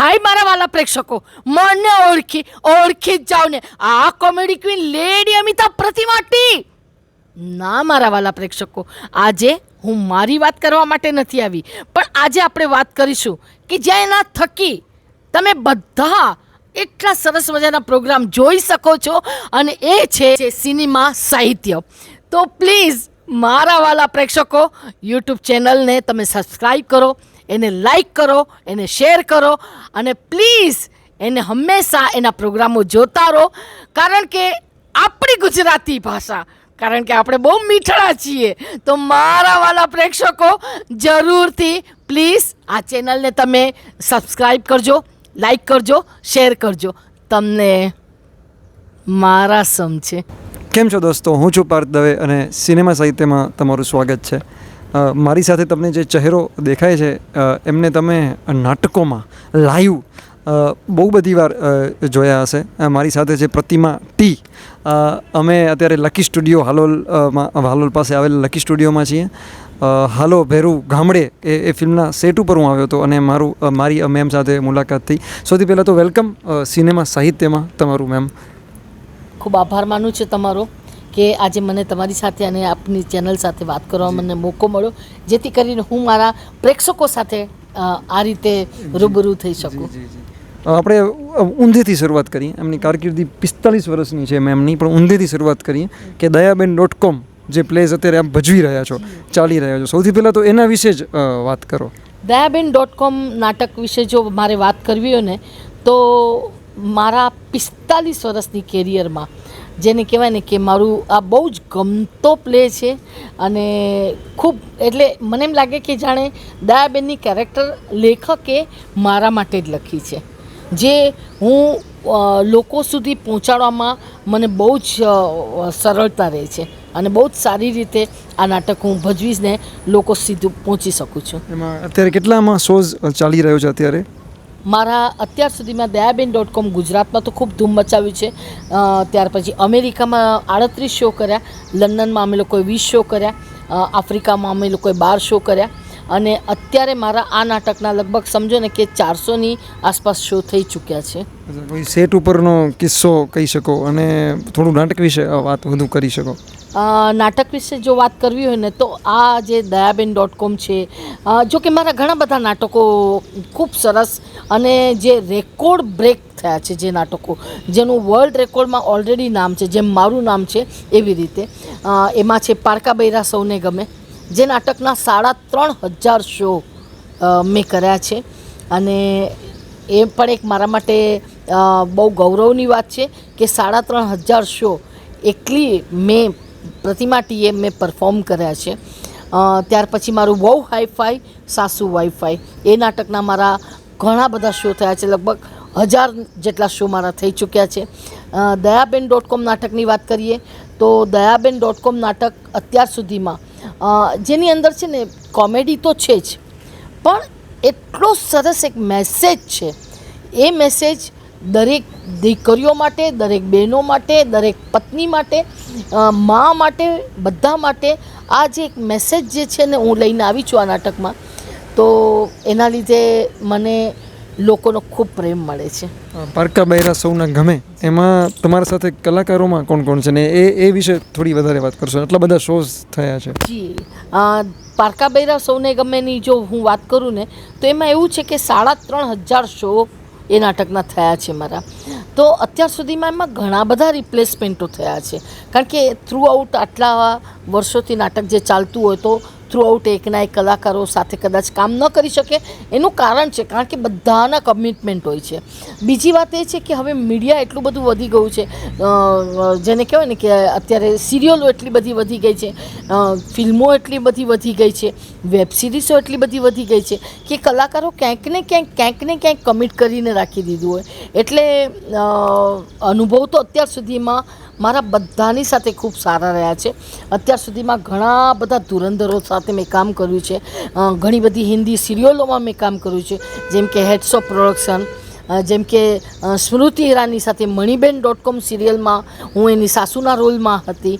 હાય મારા વાલા પ્રેક્ષકો, મને ઓળખી ઓળખી જ જાઓ ને આ comedy queen lady Amita Pratimati. ના મારા વાલા પ્રેક્ષકો, આજે હું મારી વાત કરવા માટે નથી આવી, પણ આજે આપણે વાત કરીશું કે જ્યાં એના થકી તમે બધા એટલા સરસ મજાના પ્રોગ્રામ જોઈ શકો છો અને એ છે સિનેમા સાહિત્ય. તો પ્લીઝ મારા વાલા પ્રેક્ષકો, યુટ્યુબ ચેનલને તમે સબસ્ક્રાઈબ કરો એને લાઈક કરો, એને શેર કરો અને પ્લીઝ એને હંમેશા એના પ્રોગ્રામો જોતા રહો. કારણ કે આપણી ગુજરાતી ભાષા, કારણ કે આપણે બહુ મીઠડા છીએ, તો મારા વાલા પ્રેક્ષકો જરૂરથી પ્લીઝ આ ચેનલને તમે સબસ્ક્રાઈબ કરજો લાઈક કરજો શેર કરજો. તમને મારા સમ છે. કેમ છો દોસ્તો? હું છું પાર્થ દવે અને સિનેમા સાહિત્યમાં તમારું સ્વાગત છે. મારી સાથે તમને જે ચહેરો દેખાય છે એમને તમે નાટકોમાં લાઈવ બહુ બધી વાર જોયા હશે. મારી સાથે છે પ્રતિમા ટી. અમે અત્યારે લકી સ્ટુડિયો હાલોલમાં હાલોલ પાસે આવેલા લકી સ્ટુડિયોમાં છીએ. હાલો ભેરુ ગામડે એ એ ફિલ્મના સેટ ઉપર હું આવ્યો હતો અને મારું મારી મેમ સાથે મુલાકાત થઈ. સૌથી પહેલાં તો વેલકમ સિનેમા સાહિત્યમાં તમારું, મેમ. ખૂબ આભાર માનું છું તમારો. કે આજે મને તમારી સાથે અને આપની ચેનલ સાથે વાત કરવા મને મોકો મળ્યો જેથી કરીને હું મારા પ્રેક્ષકો સાથે આ રીતે રૂબરૂ થઈ શકું. આપણે ઊંધેથી શરૂઆત કરીએ. એમની કારકિર્દી પિસ્તાલીસ વર્ષની છે મેમની પણ ઊંધેથી શરૂઆત કરીએ કે દયાબેન ડોટ કોમ જે પ્લેસ અત્યારે આપ ભજવી રહ્યા છો ચાલી રહ્યા છો. સૌથી પહેલાં તો એના વિશે જ વાત કરો. દયાબેન ડોટ કોમ નાટક વિશે જો મારે વાત કરવી હોય ને તો મારા પિસ્તાલીસ વર્ષની કેરિયરમાં જેને કહેવાય ને કે મારું આ બહુ જ ગમતો પ્લે છે અને ખૂબ એટલે મને એમ લાગે કે જાણે દયાબેનની કેરેક્ટર લેખકે મારા માટે જ લખી છે. જે હું લોકો સુધી પહોંચાડવામાં મને બહુ જ સરળતા રહે છે અને બહુ જ સારી રીતે આ નાટક હું ભજવીશ ને લોકો સીધું પહોંચી શકું છું. એમાં અત્યારે કેટલામાં શોઝ ચાલી રહ્યો છે અત્યારે? મારા અત્યાર સુધીમાં દયાબેન ડોટ કોમ ગુજરાતમાં તો ખૂબ ધૂમ મચાવ્યું છે. ત્યાર પછી અમેરિકામાં આડત્રીસ શો કર્યા. લંડનમાં અમે લોકોએ વીસ શો કર્યા. આફ્રિકામાં અમે લોકોએ બાર શો કર્યા. અને અત્યારે મારા આ નાટકના લગભગ સમજો ને કે ચારસોની આસપાસ શો થઈ ચૂક્યા છે. કોઈ સેટ ઉપરનો કિસ્સો કહી શકો અને થોડું નાટક વિશે વાત વધુ કરી શકો? નાટક વિશે જો વાત કરવી હોય ને તો આ જે દયાબેન ડોટ કોમ છે જો કે મારા ઘણા બધા નાટકો ખૂબ સરસ અને જે રેકોર્ડ બ્રેક થયા છે જે નાટકો જેનું વર્લ્ડ રેકોર્ડમાં ઓલરેડી નામ છે જેમ મારું નામ છે એવી રીતે. એમાં છે પારકા બૈરા સૌને ગમે. જે નાટકના સાડા ત્રણ હજાર શો મેં કર્યા છે. અને એ પણ એક મારા માટે બહુ ગૌરવની વાત છે કે સાડા ત્રણ હજાર શો એકલી મેં પ્રતિમા ટીએ મેં પરફોર્મ કર્યા છે. ત્યાર પછી મારું બહુ હાઈફાઈ સાસુ વાઈફાઈ એ નાટકના મારા ઘણા બધા શો થયા છે. લગભગ હજાર જેટલા શો મારા થઈ ચૂક્યા છે. દયાબેન ડોટ કોમ નાટકની વાત કરીએ તો દયાબેન ડોટ કોમ નાટક અત્યાર સુધીમાં જેની અંદર છે ને કોમેડી તો છે જ, પણ એટલો સરસ એક મેસેજ છે. એ મેસેજ દરેક દીકરીઓ માટે, દરેક બહેનો માટે, દરેક પત્ની માટે મા માટે, બધા માટે આ જે એક મેસેજ જે છે ને હું લઈને આવી છું આ નાટકમાં, તો એના લીધે મને લોકોનો ખૂબ પ્રેમ મળે છે. પારકા બૈરા સૌના ગમે. એમાં તમારા સાથે કલાકારોમાં કોણ કોણ છે? ને એ એ વિશે થોડી વધારે વાત કરશો. એટલા બધા શોઝ થયા છે. જી. પારકા બૈરા સૌને ગમેની જો હું વાત કરું ને તો એમાં એવું છે કે સાડા ત્રણ હજાર શો એ નાટકના થયા છે મારા. તો અત્યાર સુધીમાં એમાં ઘણા બધા રિપ્લેસમેન્ટો થયા છે. કારણ કે થ્રુ આઉટ આટલા વર્ષોથી નાટક જે ચાલતું હોય તો થ્રુ આઉટ એકના એક કલાકારો સાથે કદાચ કામ ન કરી શકે, એનું કારણ છે કારણ કે બધાના કમિટમેન્ટ હોય છે. બીજી વાત એ છે કે હવે મીડિયા એટલું બધું વધી ગયું છે જેને કહેવાય ને કે અત્યારે સિરિયલો એટલી બધી વધી ગઈ છે ફિલ્મો એટલી બધી વધી ગઈ છે વેબ સિરીઝો એટલી બધી વધી ગઈ છે કે કલાકારો ક્યાંક ને ક્યાંક ક્યાંક ને ક્યાંક કમિટ કરીને રાખી દીધું હોય. એટલે અનુભવ તો અત્યાર સુધીમાં મારા બધાની સાથે ખૂબ સારા રહ્યા છે. અત્યાર સુધીમાં ઘણા બધા ધુરંધરો સાથે મેં કામ કર્યું છે. ઘણી બધી હિન્દી સિરિયલોમાં મેં કામ કર્યું છે. જેમ કે હેડ્સ ઓફ પ્રોડક્શન જેમ કે સ્મૃતિ ઈરાની સાથે મણિબેન ડોટ કોમ સિરિયલમાં હું એની સાસુના રોલમાં હતી.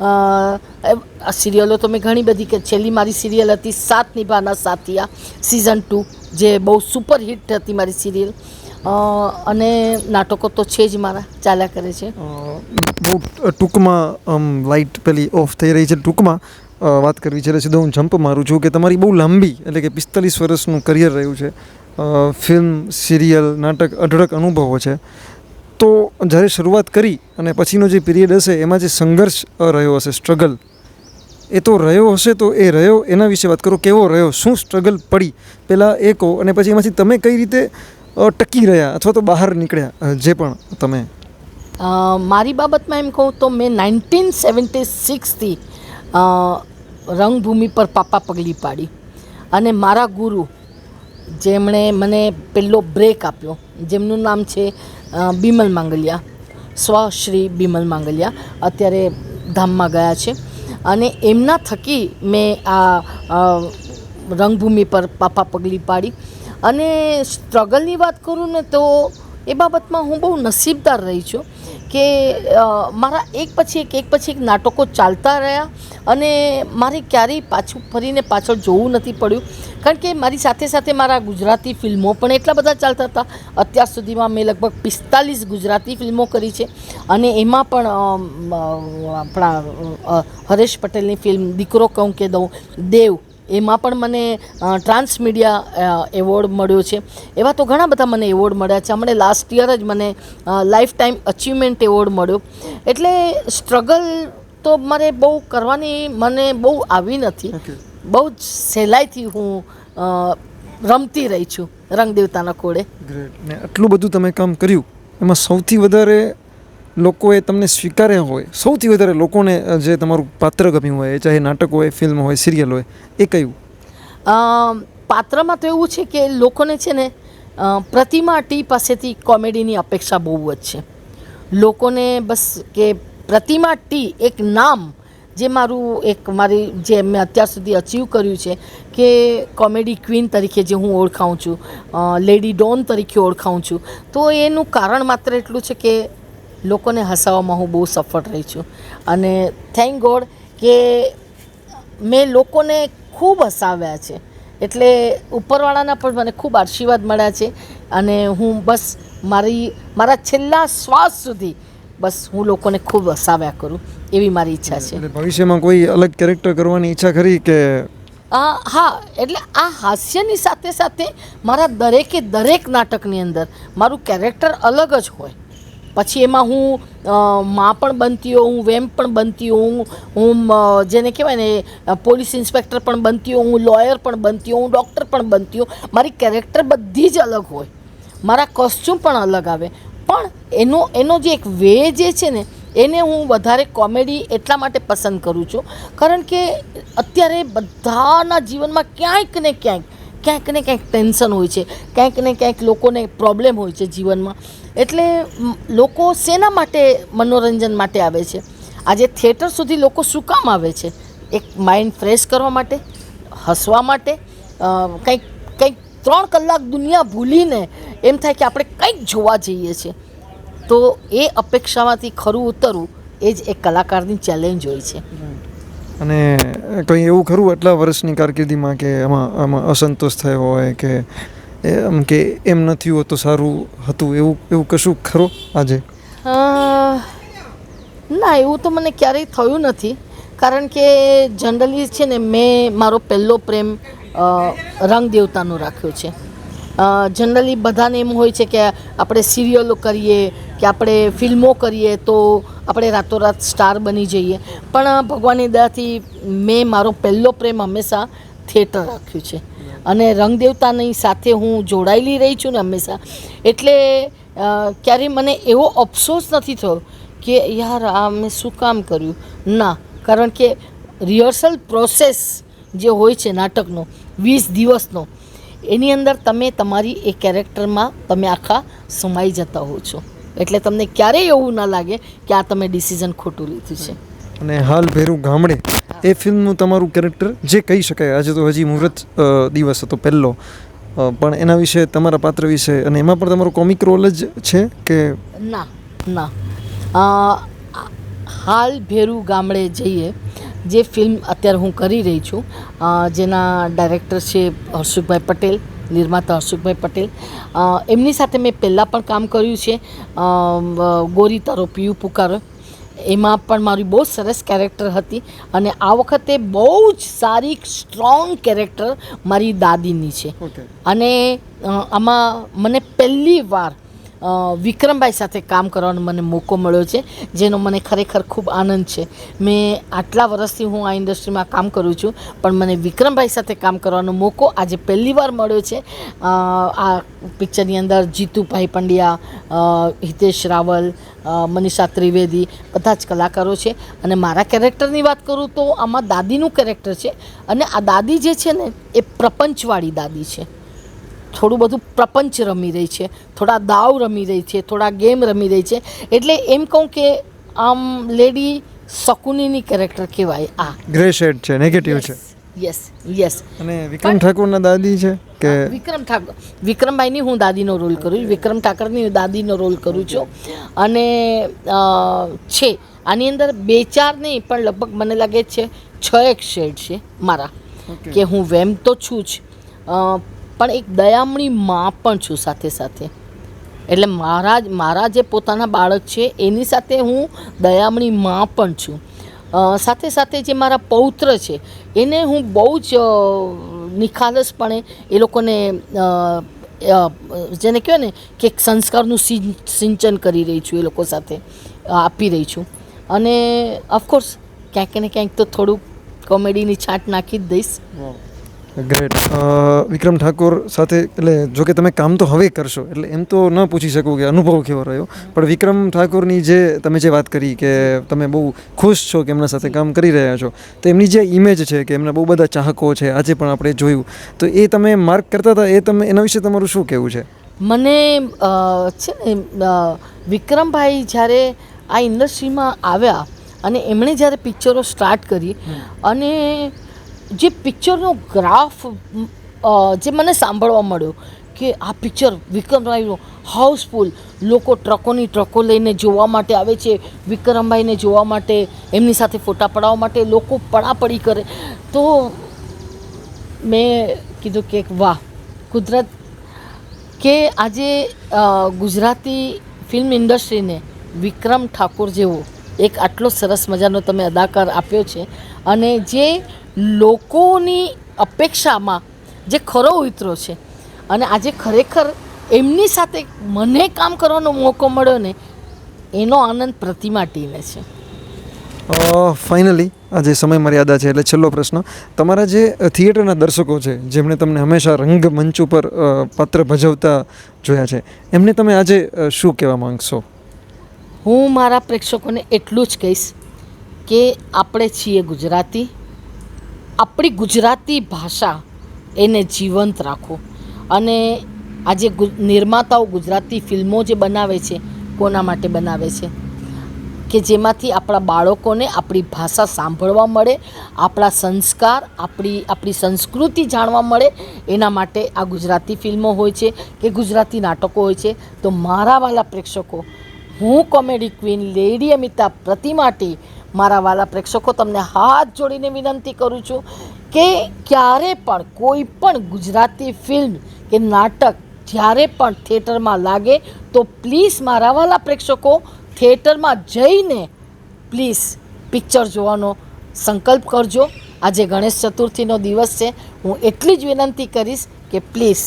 આ સિરિયલો તો મેં ઘણી બધી કે છેલ્લી મારી સિરિયલ હતી સાત નિભાના સાથિયા સિઝન ટુ જે બહુ સુપરહિટ હતી મારી સિરિયલ. અને નાટકો તો છે જ મારા, ચાલ્યા કરે છે. બહુ ટૂંકમાં, આમ લાઇટ પેલી ઓફ થઈ રહી છે. ટૂંકમાં વાત કરવી છે એટલે સીધો હું જમ્પ મારું છું કે તમારી બહુ લાંબી, એટલે કે પિસ્તાલીસ વર્ષનું કરિયર રહ્યું છે. ફિલ્મ સિરિયલ નાટક, અઢળક અનુભવો છે. તો, જ્યારે શરૂઆત કરી અને પછીનો જે પિરિયડ હશે, એમાં જે સંઘર્ષ રહ્યો હશે સ્ટ્રગલ એ તો રહ્યો હશે તો એ રહ્યો. એના વિશે વાત કરો, કેવો રહ્યો? શું સ્ટ્રગલ પડી? પહેલાં એ કહો અને પછી એમાંથી તમે કઈ રીતે ટકી રહ્યા અથવા તો બહાર નીકળ્યા જે પણ તમે. મારી બાબતમાં એમ કહું તો મેં નાઇન્ટીન સેવન્ટી સિક્સથી રંગભૂમિ પર પાપા પગલી પાડી. અને મારા ગુરુ, જેમણે મને પહેલો બ્રેક આપ્યો, જેમનું નામ છે બિમલ માંગલિયા સ્વશ્રી બિમલ માંગલિયા, અત્યારે ધામમાં ગયા છે. અને એમના થકી મેં આ રંગભૂમિ પર પાપા પગલી પાડી. અને સ્ટ્રગલની વાત કરું ને તો એ બાબતમાં હું બહુ નસીબદાર રહી છું કે મારા એક પછી એક એક પછી એક નાટકો ચાલતા રહ્યા અને મારે ક્યારેય પાછું ફરીને પાછળ જોવું નથી પડ્યું. કારણ કે મારી સાથે સાથે મારા ગુજરાતી ફિલ્મો પણ એટલા બધા ચાલતા હતા. અત્યાર સુધીમાં મેં લગભગ પિસ્તાલીસ ગુજરાતી ફિલ્મો કરી છે અને એમાં પણ આપણા હરેશ પટેલની ફિલ્મ દીકરો કહું કે દઉં, દેવ એમાં પણ મને ટ્રાન્સ મીડિયા એવોર્ડ મળ્યો છે. એવા તો ઘણા બધા મને એવોર્ડ મળ્યા છે. હમણાં લાસ્ટ યર જ મને લાઈફ ટાઈમ અચીવમેન્ટ એવોર્ડ મળ્યો. એટલે સ્ટ્રગલ તો મારે બહુ કરવાની મને બહુ આવી નથી. બહુ જ સહેલાઈથી હું રમતી રહી છું રંગદેવતાના કોડે ગ્રેટ ને આટલું બધું તમે કામ કર્યું. એમાં સૌથી વધારે લોકોએ તમને સ્વીકાર્યા હોય, સૌથી વધારે લોકોને જે તમારું પાત્ર ગમ્યું હોય ચાહે નાટક હોય ફિલ્મ હોય સિરિયલ હોય, એ કયું? પાત્રમાં તો એવું છે કે લોકોને છે ને પ્રતિમા ટી પાસેથી કોમેડીની અપેક્ષા બહુ જ છે. લોકોને બસ કે પ્રતિમા ટી એક નામ, જે મારું એક મારી, જે મેં અત્યાર સુધી અચીવ કર્યું છે, કે કોમેડી ક્વીન તરીકે જે હું ઓળખાઉં છું લેડી ડોન તરીકે ઓળખાઉં છું, તો એનું કારણ માત્ર એટલું છે કે લોકોને હસાવવામાં હું બહુ સફળ રહી છું. અને થેન્ક ગોડ કે મેં લોકોને ખૂબ હસાવ્યા છે. એટલે ઉપરવાળાના પણ મને ખૂબ આશીર્વાદ મળ્યા છે. અને હું બસ મારી મારા છેલ્લા શ્વાસ સુધી બસ હું લોકોને ખૂબ હસાવ્યા કરું એવી મારી ઈચ્છા છે. ભવિષ્યમાં કોઈ અલગ કેરેક્ટર કરવાની ઈચ્છા ખરી કે હા એટલે આ હાસ્યની સાથે સાથે મારા દરેકે દરેક નાટકની અંદર મારું કેરેક્ટર અલગ જ હોય. પછી એમાં હું માં પણ બનતી હોઉં હું વેમ્પ પણ બનતી હોઉં હું જેને કહેવાય ને પોલીસ ઇન્સ્પેક્ટર પણ બનતી હોઉં હું લોયર પણ બનતી હોઉં ડૉક્ટર પણ બનતી હોઉં મારી કેરેક્ટર બધી જ અલગ હોય. મારા કોસ્ચ્યુમ પણ અલગ આવે. પણ એનો એનો જે એક વે જે છે ને, એને હું વધારે કોમેડી એટલા માટે પસંદ કરું છું. કારણ કે અત્યારે બધાના જીવનમાં ક્યાંક ને ક્યાંક ક્યાંક ને ક્યાંક ટેન્શન હોય છે, ક્યાંક ને ક્યાંક લોકોને પ્રોબ્લેમ હોય છે જીવનમાં. એટલે લોકો શેના માટે મનોરંજન માટે આવે છે? આજે થિયેટર સુધી લોકો શું કામ આવે છે? એક માઇન્ડ ફ્રેશ કરવા માટે? હસવા માટે? કંઈક કંઈક ત્રણ કલાક દુનિયા ભૂલીને એમ થાય કે આપણે કંઈક જોવા જઈએ છીએ તો એ અપેક્ષામાંથી ખરું ઉતરવું એ જ એક કલાકારની ચેલેન્જ હોય છે. અને કંઈ એવું ખરું આટલા વર્ષની કારકિર્દીમાં કે આમાં આમાં અસંતોષ થયો હોય કે એમ કે એમ નથી હોતું સારું હતું એવું એવું કશું ખરો આજે? ના, એવું તો મને ક્યારેય થયું નથી. કારણ કે જનરલી છે ને, મેં મારો પહેલો પ્રેમ રંગ દેવતાનો રાખ્યો છે. જનરલી બધાને એમ હોય છે કે આપણે સિરિયલો કરીએ, કે આપણે ફિલ્મો કરીએ, તો આપણે રાતોરાત સ્ટાર બની જઈએ. પણ ભગવાનની દયાથી મેં મારો પહેલો પ્રેમ હંમેશા થિયેટર રાખ્યું છે. અને રંગદેવતાની સાથે હું જોડાયેલી રહી છું ને હંમેશા. એટલે ક્યારેય મને એવો અફસોસ નથી થયો કે યાર, આ મેં શું કામ કર્યું? ના, કારણ કે રિહર્સલ પ્રોસેસ જે હોય છે નાટકનો, વીસ દિવસનો, એની અંદર તમે તમારી એ કેરેક્ટરમાં તમે આખા સમાઈ જતા હો છો. એટલે તમને ક્યારેય એવું ના લાગે કે આ તમે ડિસિઝન ખોટું લીધું છે. અને હાલ ભેરું ગામડે એ ફિલ્મનું તમારું કેરેક્ટર જે કહી શકાય આજે તો હજી મુહૂર્ત દિવસ હતો પહેલો. પણ એના વિશે તમારા પાત્ર વિશે અને એમાં પણ તમારો કોમિક રોલ જ છે કે? ના ના. હાલ ભેરુ ગામડે જઈએ જે ફિલ્મ અત્યારે હું કરી રહી છું જેના ડાયરેક્ટર છે હર્ષુભાઈ પટેલ. નિર્માતા હર્ષુકભાઈ પટેલ. એમની સાથે મેં પહેલાં પણ કામ કર્યું છે. ગોરી તારો પીયુ પુકારો. એમાં પણ મારી બહુ સરસ કેરેક્ટર હતી અને આ વખતે બહુ જ સારી સ્ટ્રોંગ કેરેક્ટર મારી દાદીની છે. અને આમાં મને પહેલી વાર વિક્રમભાઈ સાથે કામ કરવાનો મને મોકો મળ્યો છે, જેનો મને ખરેખર ખૂબ આનંદ છે. મેં આટલા વર્ષથી હું આ ઇન્ડસ્ટ્રીમાં કામ કરું છું, પણ મને વિક્રમભાઈ સાથે કામ કરવાનો મોકો આજે પહેલી વાર મળ્યો છે. આ પિક્ચરની અંદર જીતુભાઈ પંડ્યા હિતેશ રાવલ મનીષા ત્રિવેદી બધા જ કલાકારો છે. અને મારા કેરેક્ટરની વાત કરું તો આમાં દાદીનું કેરેક્ટર છે. અને આ દાદી જે છે ને, એ પ્રપંચવાળી દાદી છે. થોડું બધું પ્રપંચ રમી રહી છે થોડા દાવ રમી રહી છે થોડા ગેમ રમી રહી છે. એટલે એમ કહું કે આમ લેડી શકુનીની કેરેક્ટર કહેવાય આ. ગ્રે શેડ છે નેગેટિવ છે. યસ યસ અને વિક્રમ ઠાકોરના દાદી છે કે વિક્રમ ઠાકર વિક્રમભાઈની હું દાદીનો રોલ કરું છું વિક્રમ ઠાકરની દાદીનો રોલ કરું છું. અને છે આની અંદર બે ચાર નહીં પણ લગભગ મને લાગે છે છ એક શેડ છે મારા. કે હું વેમ તો છું જ. પણ એક દયામણી માં પણ છું સાથે સાથે. એટલે મારા મારા જે પોતાના બાળક છે, એની સાથે હું દયામણી માં પણ છું. સાથે સાથે જે મારા પૌત્ર છે, એને હું બહુ જ નિખાલસપણે એ લોકોને જેને કહેવાય ને કે સંસ્કારનું સિંચન કરી રહી છું એ લોકો સાથે આપી રહી છું. અને ઓફકોર્સ ક્યાંક ને ક્યાંક તો થોડુંક કોમેડીની છાંટ નાખી જ દઈશ. ગ્રેટ વિક્રમ ઠાકોર સાથે એટલે જો કે તમે કામ તો હવે કરશો એટલે એમ તો ન પૂછી શકું કે અનુભવ કેવો રહ્યો. પણ વિક્રમ ઠાકોરની જે તમે જે વાત કરી કે તમે બહુ ખુશ છો કે એમના સાથે કામ કરી રહ્યા છો તો એમની જે ઇમેજ છે કે એમના બહુ બધા ચાહકો છે આજે પણ આપણે જોયું તો એ તમે માર્ક કરતા હતા એ તમે એના વિશે તમારું શું કહેવું છે? મને છે ને વિક્રમભાઈ જ્યારે આ ઇન્ડસ્ટ્રીમાં આવ્યા અને એમણે જ્યારે પિક્ચરો સ્ટાર્ટ કરી અને જે પિક્ચરનો ગ્રાફ જે મને સાંભળવા મળ્યો કે આ પિક્ચર વિક્રમભાઈનું હાઉસફુલ લોકો ટ્રકોની ટ્રકો લઈને જોવા માટે આવે છે, વિક્રમભાઈને જોવા માટે, એમની સાથે ફોટા પડાવવા માટે લોકો પડાપડી કરે. તો મેં કીધું કે વાહ, કુદરત કે આજે ગુજરાતી ફિલ્મ ઇન્ડસ્ટ્રીને વિક્રમ ઠાકોર જેવો એક આટલો સરસ મજાનો તમે અદાકાર આપ્યો છે. અને જે લોકોની અપેક્ષામાં જે ખરો ઉતરો છે. અને આજે ખરેખર એમની સાથે મને કામ કરવાનો મોકો મળ્યો ને એનો આનંદ પ્રતિમા ટીને છે. ફાઇનલી આજે સમય મર્યાદા છે એટલે છેલ્લો પ્રશ્ન. તમારા જે થિયેટરના દર્શકો છે જેમણે તમને હંમેશા રંગમંચ ઉપર પત્ર પાત્ર ભજવતા જોયા છે એમને તમે આજે શું કહેવા માંગશો? હું મારા પ્રેક્ષકોને એટલું જ કહીશ કે આપણે છીએ ગુજરાતી આપણી ગુજરાતી ભાષા એને જીવંત રાખો. અને આજે નિર્માતાઓ ગુજરાતી ફિલ્મો જે બનાવે છે, કોના માટે બનાવે છે? કે જેમાંથી આપણા બાળકોને આપણી ભાષા સાંભળવા મળે, આપણા સંસ્કાર, આપણી આપણી સંસ્કૃતિ જાણવા મળે, એના માટે આ ગુજરાતી ફિલ્મો હોય છે કે ગુજરાતી નાટકો હોય છે. તો મારા વાલા પ્રેક્ષકો, હું comedy queen lady Amita Pratimati મારા વાલા પ્રેક્ષકો, તમને હાથ જોડીને વિનંતી કરું છું કે ક્યારે પણ કોઈ પણ ગુજરાતી ફિલ્મ કે નાટક જ્યારે પણ થિયેટરમાં લાગે, તો પ્લીઝ મારા વાલા પ્રેક્ષકો, થિયેટરમાં જઈને પ્લીઝ પિક્ચર જોવાનો સંકલ્પ કરજો. આજે ગણેશ ચતુર્થીનો દિવસ છે. હું એટલી જ વિનંતી કરીશ કે પ્લીઝ